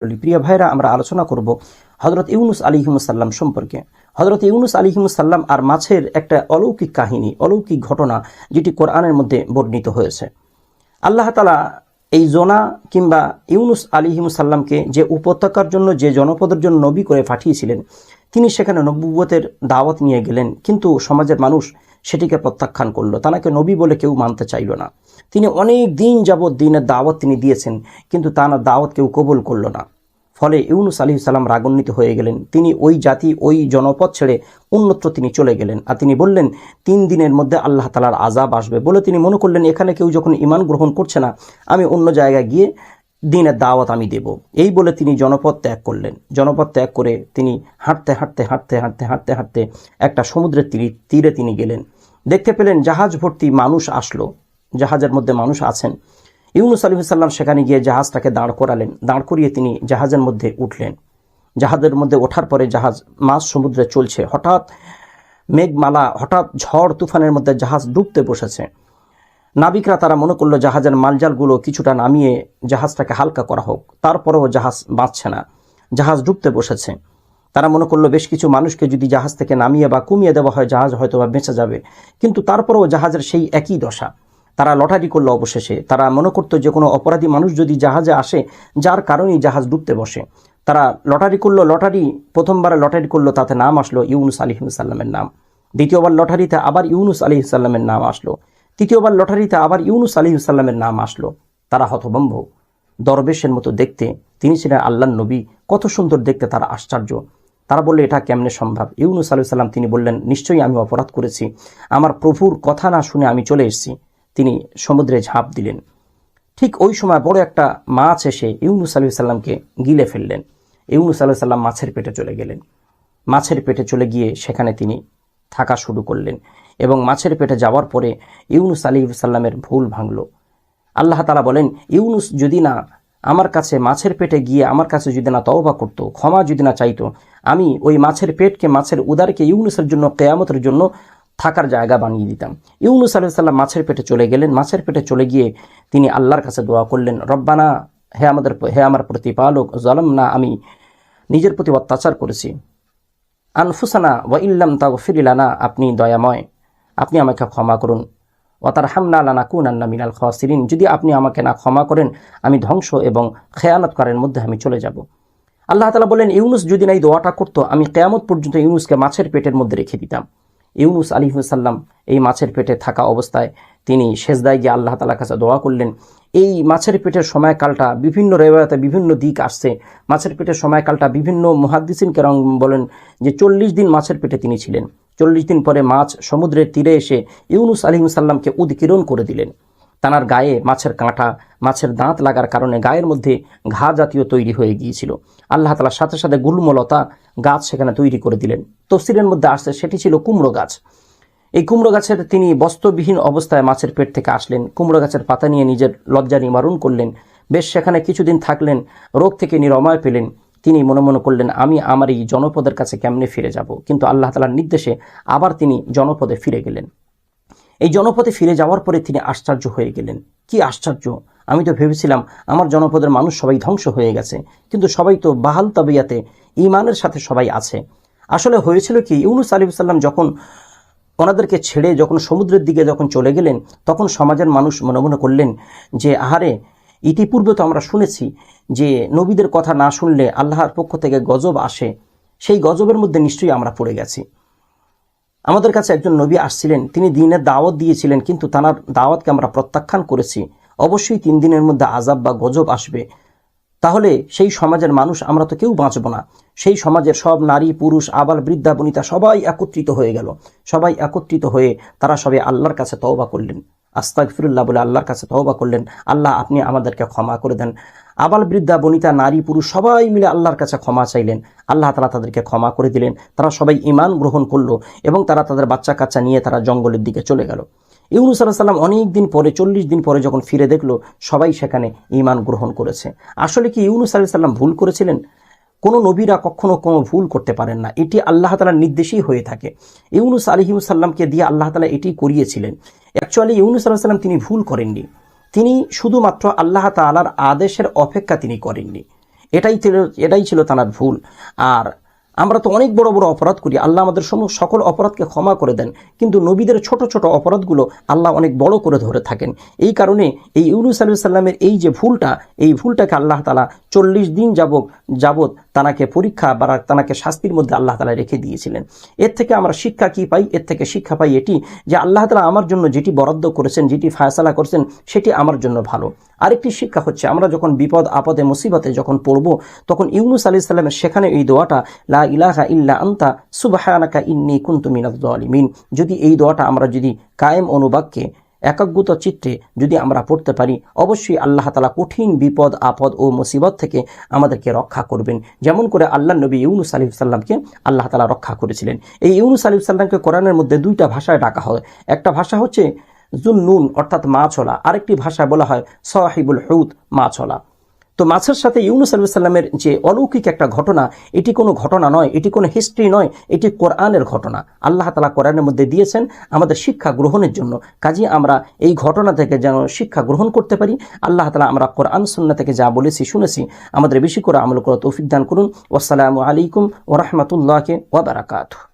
প্রিয় ভাইরা আমরা আলোচনা করব হজরত ইউনুস আলিহিমসাল্লাম সম্পর্কে। হজরত ইউনুস আলিহিমসাল্লাম আর মাছের একটা অলৌকিক কাহিনী, অলৌকিক ঘটনা যেটি কোরআনের মধ্যে বর্ণিত হয়েছে। আল্লাহ তালা এই জোনা কিংবা ইউনুস আলিহিমসাল্লামকে যে উপত্যকার জন্য, যে জনপদের জন্য নবী করে পাঠিয়েছিলেন, তিনি সেখানে নব্বুয়তের দাওয়াত নিয়ে গেলেন। কিন্তু সমাজের মানুষ সেটিকে প্রত্যাখ্যান করল। তাকে নবী বলে কেউ মানতে চাইল না। তিনি অনেক দিন যাবৎ দিনের দাওয়াত তিনি দিয়েছেন, কিন্তু তার দাওয়াত কেউ কবুল করল না। ফলে ইউনুস আলি সাল্লাম রাগান্বিত হয়ে গেলেন। তিনি ওই জাতি, ওই জনপদ ছেড়ে অন্যত্র তিনি চলে গেলেন। আর তিনি বললেন, তিন দিনের মধ্যে আল্লাহ তালার আজাব আসবে বলে তিনি মনে করলেন, এখানে কেউ যখন ইমান গ্রহণ করছে না, আমি অন্য জায়গায় গিয়ে দিনের দাওয়াত আমি দেব। এই বলে তিনি জনপদ ত্যাগ করলেন। জনপদ ত্যাগ করে তিনি হাঁটতে হাঁটতে হাঁটতে হাঁটতে হাঁটতে হাঁটতে একটা সমুদ্রের তীরে তীরে তিনি গেলেন। দেখতে পেলেন জাহাজ ভর্তি মানুষ আসলো। জাহাজের মধ্যে মানুষ আছেন। ইউনুস আলী সাল্লাম সেখানে গিয়ে জাহাজটাকে দাঁড় করালেন। দাঁড় করিয়ে তিনি জাহাজের মধ্যে উঠলেন। জাহাজের মধ্যে ওঠার পরে জাহাজ মাছ সমুদ্রে চলছে। হঠাৎ মেঘমালা, হঠাৎ ঝড় তুফানের মধ্যে জাহাজ ডুবতে বসেছে। নাবিকরা তারা মনে করল জাহাজের মালজালগুলো কিছুটা নামিয়ে জাহাজটাকে হালকা করা হোক, তারপরেও জাহাজ বাঁচছে না, জাহাজ ডুবতে বসেছে। তারা মনে করল বেশ কিছু মানুষকে যদি জাহাজ থেকে নামিয়ে বা কমিয়ে দেওয়া হয়, জাহাজ হয়তো বা বেঁচে যাবে। কিন্তু তারপরেও জাহাজের সেই একই দশা। তারা লটারি করল অবশেষে। তারা মনে করতো যে কোনো অপরাধী মানুষ যদি জাহাজে আসে, যার কারণেই জাহাজ ডুবতে বসে। তারা লটারি করল, লটারি, প্রথমবার লটারি করল, তাতে নাম আসলো ইউনুস আলিহিসাল্লামের নাম। দ্বিতীয়বার লটারিতে আবার ইউনুস আলিহিসাল্লামের নাম আসলো। তৃতীয়বার লটারিতে আবার ইউনুস আলিহিসাল্লামের নাম আসলো। তারা হতভম্ব। দরবেশের মতো দেখতে তিনি ছিলেন আল্লাহ নবী। কত সুন্দর দেখতে তারা আশ্চর্য। তারা বললে, এটা কেমনে সম্ভব? ইউনুস আলু সাল্লাম তিনি বললেন, নিশ্চয়ই আমি অপরাধ করেছি। আমার প্রভুর কথা না শুনে আমি চলে এসেছি। তিনি সমুদ্রে ঝাঁপ দিলেন। ঠিক ওই সময় বড় একটা মাছ এসে ইউনুস আলু সাল্লামকে গিলে ফেললেন। ইউনুস আলু সাল্লাম মাছের পেটে চলে গেলেন। মাছের পেটে চলে গিয়ে সেখানে তিনি থাকা শুরু করলেন। এবং মাছের পেটে যাওয়ার পরে ইউনুস আলী সাল্লামের ভুল ভাঙল। আল্লাহ তালা বলেন, ইউনুস যদি না আমার কাছে মাছের পেটে গিয়ে আমার কাছে যদি না তওবা করতো, ক্ষমা যদি না চাইতো, আমি ওই মাছের পেটকে, মাছের উদারকে ইউনুসের জন্য, কেয়ামতের জন্য থাকার জায়গা বানিয়ে দিতাম। ইউনুস আলু সাল্লাম মাছের পেটে চলে গেলেন। মাছের পেটে চলে গিয়ে তিনি আল্লাহর কাছে দোয়া করলেন, রব্বানা, হে আমাদের, হে আমার প্রতিপালক জলম না আমি নিজের প্রতি অত্যাচার করেছি। আনফুসানা ওয়া ইল্লাম তাও ফিরিলানা আপনি দয়াময়। আপনি আমাকে ক্ষমা করুন। ওয়াতার হামনা লানা কুন আন্না মিনাল খাসিরিন। যদি আপনি আমাকে না ক্ষমা করেন, আমি ধ্বংস এবং খেয়ানত করার মধ্যে আমি চলে যাব। আল্লাহ তালা বলেন, ইউনুস যদি না এই দোয়াটা করতো, আমি কেয়ামত পর্যন্ত ইউনুসকে মাছের পেটের মধ্যে রেখে দিতাম। ইউনুস আলিহাসাল্লাম এই মাছের পেটে থাকা অবস্থায় তিনি শেষদায় গিয়ে আল্লাহ তালার কাছে দোয়া করলেন, এই মাছের পেটের সময়কালটা বিভিন্ন রেওয়ায়তে বিভিন্ন দিক আসছে। মাছের পেটের সময়কালটা বিভিন্ন মহাদ্দিসিন কেরম বলেন যে চল্লিশ দিন মাছের পেটে তিনি ছিলেন। চল্লিশ দিন পরে মাছ সমুদ্রের তীরে এসে ইউনুস আলিমসাল্লামকে উদ্কিরণ করে দিলেন। তানার গায়ে মাছের কাঁটা, মাছের দাঁত লাগার কারণে গায়ের মধ্যে ঘা জাতীয় তৈরি হয়ে গিয়েছিল। আল্লাহ তালার সাথে সাথে গুলমলতা গাছ সেখানে তৈরি করে দিলেন। তফসিরের মধ্যে আসছে, সেটি ছিল কুমড়ো গাছ। এই কুমড়ো গাছের তিনি বস্ত্রবিহীন অবস্থায় মাছের পেট থেকে আসলেন। কুমড়ো গাছের পাতা নিয়ে নিজের লজ্জা নিবারণ করলেন। বেশ সেখানে কিছুদিন থাকলেন, রোগ থেকে নিরময় পেলেন। তিনি মনে মনে করলেন, আমি আমার এই জনপদের কাছে কেমনে ফিরে যাব? কিন্তু আল্লাহ তালার নির্দেশে আবার তিনি জনপদে ফিরে গেলেন। এই জনপদে ফিরে যাওয়ার পরে তিনি আশ্চর্য হয়ে গেলেন। কি আশ্চর্য! আমি তো ভেবেছিলাম আমার জনপদের মানুষ সবাই ধ্বংস হয়ে গেছে, কিন্তু সবাই তো বাহাল তাবিয়াতে ইমানের সাথে সবাই আছে। আসলে হয়েছিল কি, ইউনুস আলী সাল্লাম যখন ওনাদেরকে ছেড়ে যখন সমুদ্রের দিকে যখন চলে গেলেন, তখন সমাজের মানুষ মনে মনে করলেন যে, আহারে ইতিপূর্বে তো আমরা শুনেছি যে নবীদের কথা না শুনলে আল্লাহর পক্ষ থেকে গজব আসে, সেই গজবের মধ্যে নিশ্চয়ই আমরা পড়ে গেছি। আমাদের কাছে একজন নবী আসছিলেন, তিনি দিনের দাওয়াত দিয়েছিলেন, কিন্তু তার দাওয়াতকে আমরা প্রত্যাখ্যান করেছি। অবশ্যই তিন দিনের মধ্যে আজাব বা গজব আসবে। তাহলে সেই সমাজের মানুষ আমরা তো কেউ বাঁচব না। সেই সমাজের সব নারী, পুরুষ আবার বৃদ্ধা, বনিতা সবাই একত্রিত হয়ে গেল। সবাই একত্রিত হয়ে তারা সবাই আল্লাহর কাছে তওবা করলেন। আস্তাক ফিরুল্লাহ বলে আল্লাহর কাছে তওবা করলেন। আল্লাহ, আপনি আমাদেরকে ক্ষমা করে দেন। আবাল বৃদ্ধা, বনিতা, নারী, পুরুষ সবাই মিলে আল্লাহর কাছে ক্ষমা চাইলেন। আল্লাহ তালা তাদেরকে ক্ষমা করে দিলেন। তারা সবাই ইমান গ্রহণ করল এবং তারা তাদের বাচ্চা কাচ্চা নিয়ে তারা জঙ্গলের দিকে চলে গেল। ইউনুস সাল্লাম অনেক দিন পরে, চল্লিশ দিন পরে যখন ফিরে দেখল, সবাই সেখানে ইমান গ্রহণ করেছে। আসলে কি ইউনুস আল্লাহ সাল্লাম ভুল করেছিলেন? কোনো নবীরা কখনো কোনো ভুল করতে পারেন না। এটি আল্লাহ তালার নির্দেশেই হয়ে থাকে। ইউনুস আলিহিমসাল্লামকে দিয়ে আল্লাহ তালা এটি করিয়েছিলেন। অ্যাকচুয়ালি ইউনুস আল্লাহ সাল্লাম তিনি ভুল করেননি। তিনি শুধুমাত্র আল্লাহ তালার আদেশের অপেক্ষা তিনি করেননি। এটাই এটাই ছিল তাঁর ভুল। আর আমরা তো অনেক বড় বড় অপরাধ করি। আল্লাহ আমাদের সমস্ত সকল অপরাধকে ক্ষমা করে দেন। কিন্তু নবীদের ছোট ছোট অপরাধগুলো আল্লাহ অনেক বড় করে ধরে থাকেন। এই কারণে এই ইউনুস আলু সাল্লামের এই যে ভুলটা, এই ভুলটাকে আল্লাহ তালা চল্লিশ দিন যাবত যাবৎ তানাকে পরীক্ষা বা তানাকে শাস্তির মধ্যে আল্লাহ তালা রেখে দিয়েছিলেন। এর থেকে আমরা শিক্ষা কি পাই? এর থেকে শিক্ষা পাই এটি যে আল্লাহ তালা আমার জন্য যেটি বরাদ্দ করেছেন, যেটি ফায়সালা করেছেন, সেটি আমার জন্য ভালো। আরেকটি শিক্ষা হচ্ছে, আমরা যখন বিপদ, আপদে, মুসিবতে যখন পড়ব, তখন ইউনুস আলি সাল্লামের সেখানে এই দোয়াটা, লা ইলাহা ইল্লা আন্তা সুবাহানাকা ইন্নি কুন্তু মিনাজ জালিমিন যদি এই দোয়াটা আমরা যদি কায়েম অনুবাক্যে একাগ্রতা চিত্রে যদি আমরা পড়তে পারি, অবশ্যই আল্লাহ তালা কঠিন বিপদ, আপদ ও মুসিবত থেকে আমাদেরকে রক্ষা করবেন। যেমন করে আল্লাহ নবী ইউনুস আলিফ সাল্লামকে আল্লাহ তালা রক্ষা করেছিলেন। এই ইউনুস আলিফ সাল্লামকে কোরআনের মধ্যে দুইটা ভাষায় ডাকা হয়। একটা ভাষা হচ্ছে জুন নুন অর্থাৎ মাছলা আরেকটি ভাষায় বলা হয় সাহিবুল হুদ মাছলা তো মাছের সাথে ইউনুস আলু সাল্লামের যে অলৌকিক একটা ঘটনা, এটি কোনো ঘটনা নয়, এটি কোনো হিস্ট্রি নয়, এটি কোরআনের ঘটনা। আল্লাহ তালা কোরআনের মধ্যে দিয়েছেন আমাদের শিক্ষা গ্রহণের জন্য। কাজে আমরা এই ঘটনা থেকে যেন শিক্ষা গ্রহণ করতে পারি। আল্লাহ তালা আমরা কোরআন সুন্না থেকে যা বলেছি, শুনেছি, আমাদের বেশি করে আমল করা তৌফিক দান করুন। ওসালামু আলাইকুম ওরহমতুল্লাহকে ওবরাকাতু